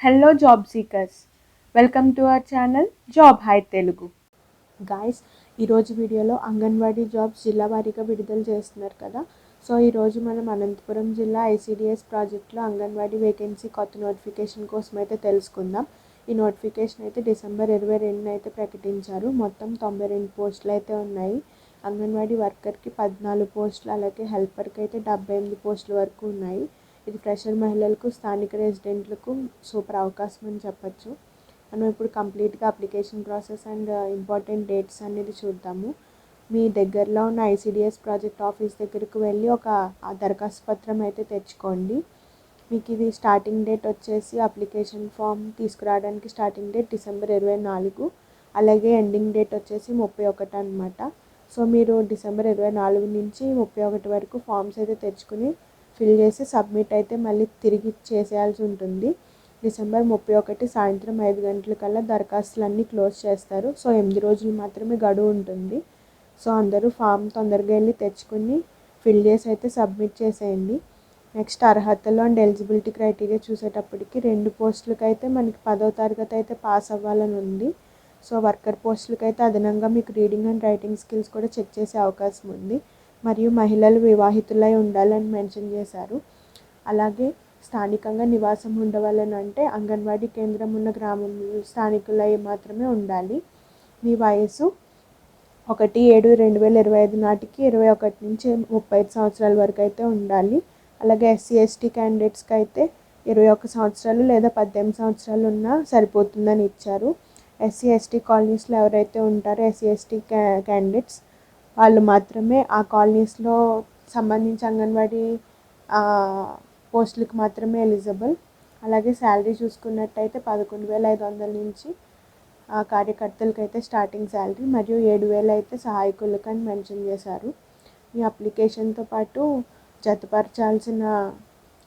Hello job seekers welcome to our channel job high Telugu guys ఈరోజు వీడియోలో anganwadi jobs జిల్లా వారీగా విడుదల చేస్తున్నారు కదా. సో ఈరోజు మనం అనంతపురం జిల్లా ఐసీడిఎస్ ప్రాజెక్ట్లో అంగన్వాడీ వేకెన్సీ కొత్త నోటిఫికేషన్ కోసం అయితే తెలుసుకుందాం. ఈ నోటిఫికేషన్ అయితే డిసెంబర్ ఇరవై రెండున అయితే ప్రకటించారు. మొత్తం తొంభై రెండు పోస్టులు అయితే ఉన్నాయి. అంగన్వాడీ వర్కర్కి పద్నాలుగు పోస్టులు అలాగే హెల్పర్కి అయితే డెబ్బై ఎనిమిది పోస్టుల వరకు ఉన్నాయి. ఇది ఫ్రెషర్ మహిళలకు స్థానిక రెసిడెంట్లకు సూపర్ అవకాశం అని చెప్పచ్చు. మనం ఇప్పుడు కంప్లీట్గా application process and important dates అనేది చూద్దాము. మీ దగ్గరలో ఉన్న ఐసీడిఎస్ ప్రాజెక్ట్ ఆఫీస్ దగ్గరకు వెళ్ళి ఒక దరఖాస్తు పత్రం అయితే తెచ్చుకోండి. మీకు ఇది స్టార్టింగ్ డేట్ వచ్చేసి అప్లికేషన్ ఫామ్ తీసుకురావడానికి స్టార్టింగ్ డేట్ డిసెంబర్ ఇరవై నాలుగు అలాగే ఎండింగ్ డేట్ వచ్చేసి ముప్పై ఒకటి అనమాట సో మీరు డిసెంబర్ ఇరవై నాలుగు నుంచి ముప్పై ఒకటి వరకు ఫామ్స్ అయితే తెచ్చుకుని ఫిల్ చేసి సబ్మిట్ అయితే మళ్ళీ తిరిగి చేసేయాల్సి ఉంటుంది. డిసెంబర్ ముప్పై ఒకటి సాయంత్రం ఐదు గంటలకల్లా దరఖాస్తులన్నీ క్లోజ్ చేస్తారు. సో ఎనిమిది రోజులు మాత్రమే గడువు ఉంటుంది. సో అందరూ ఫామ్ తొందరగా వెళ్ళి తెచ్చుకుని ఫిల్ చేసి అయితే సబ్మిట్ చేసేయండి. నెక్స్ట్ అర్హతలు అండ్ ఎలిజిబిలిటీ క్రైటీరియా చూసేటప్పటికి రెండు పోస్టులకి అయితే మనకి పదో తరగతి అయితే పాస్ అవ్వాలని ఉంది. సో వర్కర్ పోస్టులకి అయితే అదనంగా మీకు రీడింగ్ అండ్ రైటింగ్ స్కిల్స్ కూడా చెక్ చేసే అవకాశం ఉంది. మరియు మహిళలు వివాహితులై ఉండాలని మెన్షన్ చేశారు. అలాగే స్థానికంగా నివాసం ఉండవాలని అంటే అంగన్వాడీ కేంద్రం ఉన్న గ్రామంలో స్థానికులై మాత్రమే ఉండాలి. మీ వయసు ఒకటి ఏడు రెండు వేల ఇరవై ఐదు నాటికి ఇరవై ఒకటి నుంచి ముప్పై ఐదు సంవత్సరాల వరకు అయితే ఉండాలి. అలాగే ఎస్సీ ఎస్టీ క్యాండిడేట్స్కి అయితే ఇరవై ఒక సంవత్సరాలు లేదా పద్దెనిమిది సంవత్సరాలు ఉన్నా సరిపోతుందని ఇచ్చారు. ఎస్సీ ఎస్టీ కాలనీస్లో ఎవరైతే ఉంటారో ఎస్సీ ఎస్టీ క్యా క్యాండిడేట్స్ వాళ్ళు మాత్రమే ఆ కాలనీస్లో సంబంధించి అంగన్వాడీ పోస్టులకు మాత్రమే ఎలిజిబుల్. అలాగే శాలరీ చూసుకున్నట్టయితే పదకొండు వేల ఐదు వందల నుంచి ఆ కార్యకర్తలకు అయితే స్టార్టింగ్ శాలరీ మరియు ఏడు వేలు అయితే సహాయకులకు అని మెన్షన్ చేశారు. ఈ అప్లికేషన్తో పాటు జతపరచాల్సిన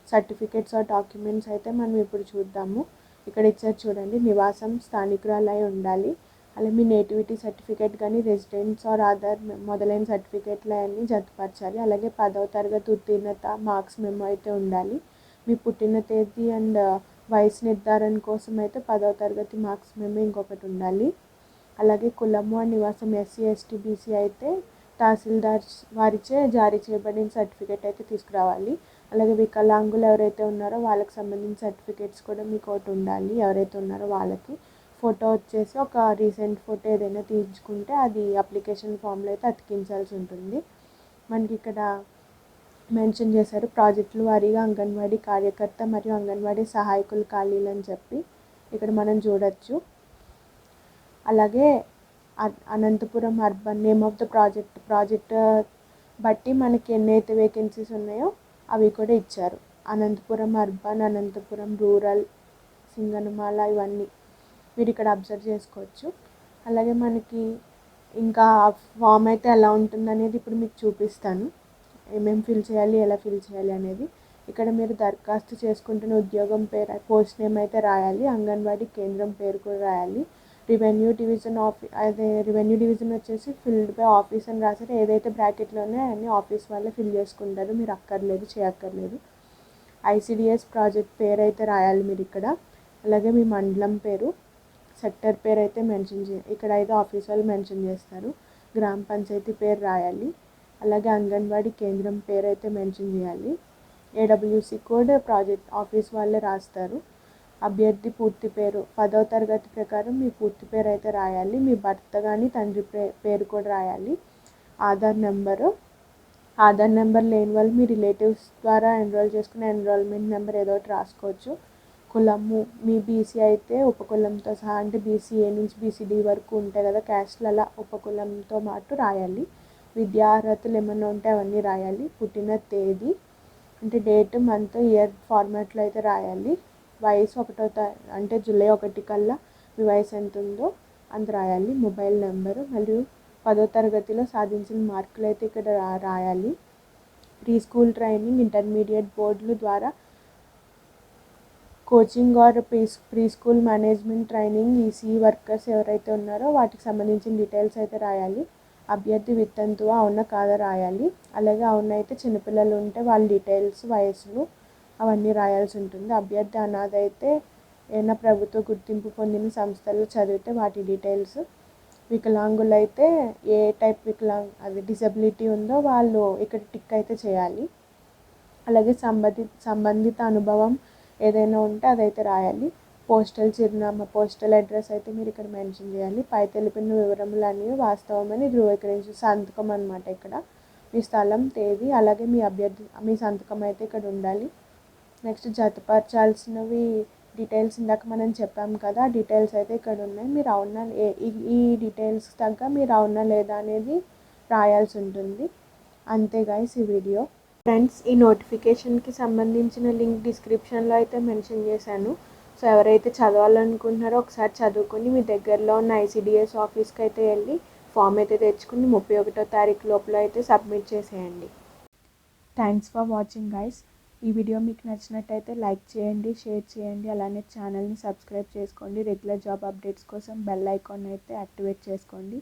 సర్టిఫికేట్స్ ఆ డాక్యుమెంట్స్ అయితే మనం ఇప్పుడు చూద్దాము. ఇక్కడ ఇచ్చారు చూడండి నివాసం స్థానికురాలై ఉండాలి. అలా మీ నేటివిటీ సర్టిఫికేట్ కానీ రెసిడెన్స్ ఆర్ ఆధార్ మొదలైన సర్టిఫికేట్లు అన్నీ జతపరచాలి. అలాగే పదవ తరగతి ఉత్తీర్ణత మార్క్స్ మెమో అయితే ఉండాలి. మీ పుట్టిన తేదీ అండ్ వయసు నిర్ధారణ కోసం అయితే పదవ తరగతి మార్క్స్ మెమో ఇంకొకటి ఉండాలి. అలాగే కులము అండ్ నివాసం ఎస్సీ ఎస్టీ బీసీ అయితే తహసీల్దార్ వారిచే జారీ చేయబడిన సర్టిఫికేట్ అయితే తీసుకురావాలి. అలాగే వికలాంగులు ఎవరైతే ఉన్నారో వాళ్ళకి సంబంధించిన సర్టిఫికేట్స్ కూడా మీకు ఒకటి ఉండాలి. ఎవరైతే ఉన్నారో వాళ్ళకి. ఫోటో వచ్చేసి ఒక రీసెంట్ ఫోటో ఏదైనా తీయించుకుంటే అది అప్లికేషన్ ఫామ్లో అయితే అతికించాల్సి ఉంటుంది. మనకి ఇక్కడ మెన్షన్ చేశారు ప్రాజెక్టుల వారీగా అంగన్వాడీ కార్యకర్త మరియు అంగన్వాడీ సహాయకులు ఖాళీలు అని చెప్పి ఇక్కడ మనం చూడొచ్చు. అలాగే అ- Anantapuram urban name of the project project బట్టి మనకి ఎన్నైతే వేకెన్సీస్ ఉన్నాయో అవి కూడా ఇచ్చారు. అనంతపురం అర్బన్ అనంతపురం రూరల్ సింగనమాల ఇవన్నీ. మీరు ఇక్కడ అబ్జర్వ్ చేసుకోవచ్చు. అలాగే మనకి ఇంకా ఫామ్ అయితే ఎలా ఉంటుంది అనేది ఇప్పుడు మీకు చూపిస్తాను. ఏమేమి ఫిల్ చేయాలి ఎలా ఫిల్ చేయాలి అనేది. ఇక్కడ మీరు దరఖాస్తు చేసుకుంటున్న ఉద్యోగం పేరు పోస్ట్ నేమ్ అయితే రాయాలి. అంగన్వాడీ కేంద్రం పేరు కూడా రాయాలి. రెవెన్యూ డివిజన్ ఆఫీ అదే రెవెన్యూ డివిజన్ వచ్చేసి ఫిల్డ్ బై ఆఫీస్ అని రాసారు ఏదైతే బ్రాకెట్లోనే అన్ని ఆఫీస్ వాళ్ళే ఫిల్ చేసుకుంటారు. మీరు అక్కర్లేదు చేయక్కర్లేదు. ఐసిడిఎస్ ప్రాజెక్ట్ పేరు అయితే రాయాలి మీరు ఇక్కడ అలాగే మీ మండలం పేరు సెక్టర్ పేరు అయితే మెన్షన్ చే ఇక్కడ అయితే ఆఫీస్ వాళ్ళు మెన్షన్ చేస్తారు. గ్రామ పంచాయతీ పేరు రాయాలి. అలాగే అంగన్వాడీ కేంద్రం పేరు అయితే మెన్షన్ చేయాలి. ఏడబ్ల్యూసి కోడ్ ప్రాజెక్ట్ ఆఫీస్ వాళ్ళే రాస్తారు. అభ్యర్థి పూర్తి పేరు పదవ తరగతి ప్రకారం మీ పూర్తి పేరు అయితే రాయాలి. మీ భర్త కానీ తండ్రి పే- పేరు కూడా రాయాలి. ఆధార్ నెంబరు ఆధార్ నెంబర్ లేని వాళ్ళు మీ రిలేటివ్స్ ద్వారా ఎన్రోల్ చేసుకున్న ఎన్రోల్మెంట్ నెంబర్ ఏదో ఒకటి రాసుకోవచ్చు. కులము మీ బీసీ అయితే ఉపకులంతో సహా అంటే బీసీఏ నుంచి బీసీడీ వరకు ఉంటాయి కదా క్యాస్ట్లు అలా ఉపకులంతో పాటు రాయాలి. విద్యా అర్హతలు ఏమైనా ఉంటే అవన్నీ రాయాలి. పుట్టిన తేదీ అంటే డేట్ మంత్ ఇయర్ ఫార్మాట్లో అయితే రాయాలి. వయసు ఒకటో అంటే జూలై ఒకటి కల్లా మీ వయసు ఎంత ఉందో అంత రాయాలి. మొబైల్ నెంబరు మరియు పదో తరగతిలో సాధించిన మార్కులు అయితే ఇక్కడ రా- రాయాలి. ప్రీ స్కూల్ ట్రైనింగ్ ఇంటర్మీడియట్ బోర్డులు ద్వారా coaching or pre pre school management training EC workers ఎవరైతే ఉన్నారో వాటికి సంబంధించిన డీటెయిల్స్ అయితే రాయాలి. అభ్యర్థి విత్తంతువా అవున కాదా రాయాలి. అలాగే అవునైతే చిన్నపిల్లలు ఉంటే వాళ్ళ డీటెయిల్స్ వయసులు అవన్నీ రాయాల్సి ఉంటుంది. అభ్యర్థి అనాథ అయితే ఏదైనా ప్రభుత్వ గుర్తింపు పొందిన సంస్థల్లో చదివితే వాటి డీటెయిల్స్ వికలాంగులు అయితే ఏ టైప్ వికలాంగ్ అది డిసబిలిటీ ఉందో వాళ్ళు ఇక్కడ టిక్ అయితే చేయాలి. అలాగే సంబంధి సంబంధిత అనుభవం ఏదైనా ఉంటే అదైతే రాయాలి. పోస్టల్ చిరునామా పోస్టల్ అడ్రస్ అయితే మీరు ఇక్కడ మెన్షన్ చేయాలి. పై తెలిపిన వివరములు అనేవి వాస్తవమని ధృవీకరించు సంతకం అనమాట ఇక్కడ. మీ స్థలం తేదీ అలాగే మీ అభ్యర్థి మీ సంతకం అయితే ఇక్కడ ఉండాలి. నెక్స్ట్ జతపరచాల్సినవి డీటెయిల్స్ ఇందాక మనం చెప్పాం కదా ఆ డీటెయిల్స్ అయితే ఇక్కడ ఉన్నాయి. మీరు అవునా ఏ- ఈ- డీటెయిల్స్ తగ్గ మీరు అవునా లేదా అనేది రాయాల్సి ఉంటుంది. అంతే గాయస్ ఈ వీడియో. ఫ్రెండ్స్ ఈ నోటిఫికేషన్కి సంబంధించిన లింక్ డిస్క్రిప్షన్లో అయితే మెన్షన్ చేశాను. సో ఎవరైతే చదవాలనుకుంటున్నారో ఒకసారి చదువుకొని మీ దగ్గరలో ఉన్న ఐసిడిఎస్ ఆఫీస్కి అయితే వెళ్ళి ఫామ్ అయితే తెచ్చుకుని ముప్పై ఒకటో తారీఖు లోపల అయితే సబ్మిట్ చేసేయండి. థ్యాంక్స్ ఫర్ వాచింగ్ గైస్ ఈ వీడియో మీకు నచ్చినట్టయితే లైక్ చేయండి షేర్ చేయండి. అలానే ఛానల్ని సబ్స్క్రైబ్ చేసుకోండి. రెగ్యులర్ జాబ్ అప్డేట్స్ కోసం బెల్ ఐకాన్ అయితే యాక్టివేట్ చేసుకోండి.